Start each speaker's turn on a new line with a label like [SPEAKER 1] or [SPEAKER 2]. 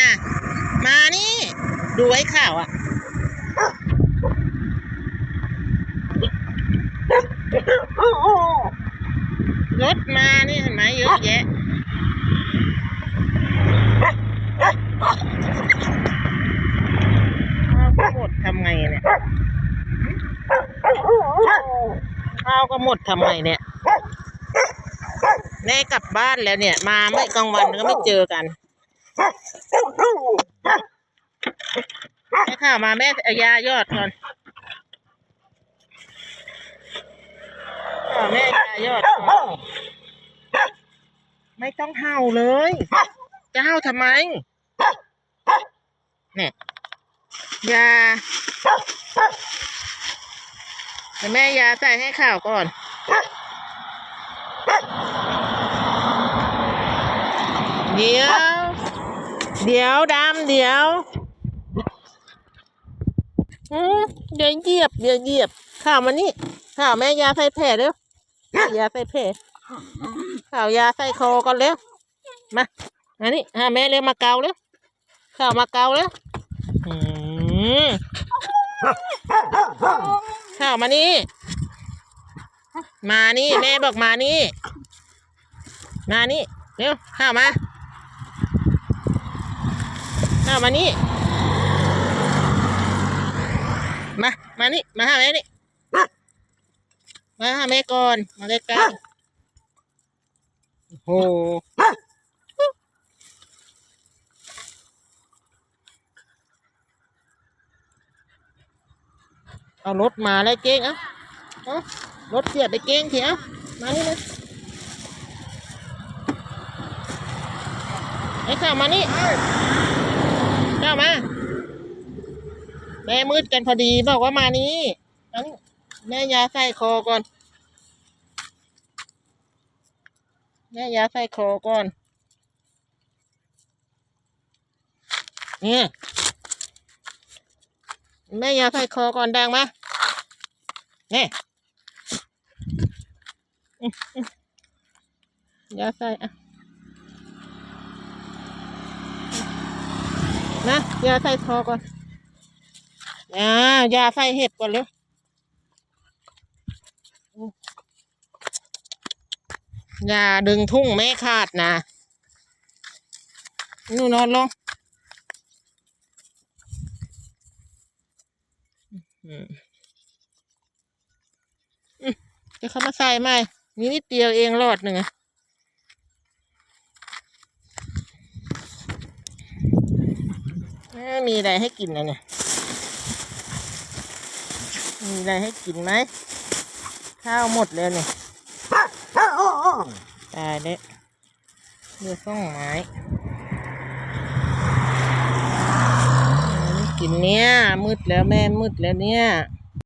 [SPEAKER 1] น่ะ มานี่ ดูไว้ข่าวอะรถมานี่เห็นไหมเยอะแยะข้าวก็หมดทำไงเนี่ยข้าวก็หมดทำไงเนี่ยแม่กลับบ้านแล้วเนี่ย มาไม่กลางวันก็ไม่เจอกัน แม่ข่าวมาแม่เอายายอดก่อนแม่ยายอดก่อนไม่ต้องเห่าเลย จะเห่าทำไมเนี่ยยาเดี๋ยวแม่ยาใส่ให้ข่าวก่อนเดี๋ยว เดี๋ยวดำเดี๋ยวอืมเดี๋ยวเหยียบเดี๋ยวเหยียบข่าวมานี่ข่าวแม่ยาใส่แผลเร็วยาใส่แผลข่าวยาใส่คอก่อนเร็วมามานี่หาแม่เร็วมาเกาเร็วข่าวมาเกาเร็วอืมข่าวมานี่มานี่แม่บอกมานี่ มานี่เร็วข้าวมา ข้าวมานี่ มา มานี่ มาหาแม่นี่ มาหาแม่ก่อน มาใกล้ๆโอ้โหเอารถมาแล้วเก้งเอ้าเอารถเสียบไปเก้งเถอะมานี่เลยไอ้ข้ามานี่ ข้ามาแม่มืดกันพอดีบอกว่ามานี้งั้นแม่ยาใส่คอก่อน แม่ยาใส่คอก่อนเนี่ยแม่ยาใส่คอก่อนดังมาเนี่ยยาใส่อะ นะยาใส่คอก่อนอ่ายาใส่เห็ดก่อนเร็วอย่าดึงทุ่งแม่ขาดนะนู่นอนลงอืมอืมเดี๋ยวเขามาใส่ไหมนี่นิดเดียวเองรอดหนึ่งอะเอ้ย มีอะไรให้กินนะเนี่ย มีอะไรให้กินไหม ข้าวหมดแล้วเนี่ยตายแล้วเดือส่องไม้กินเนี่ยมืดแล้วแม่มืดแล้วเนี่ย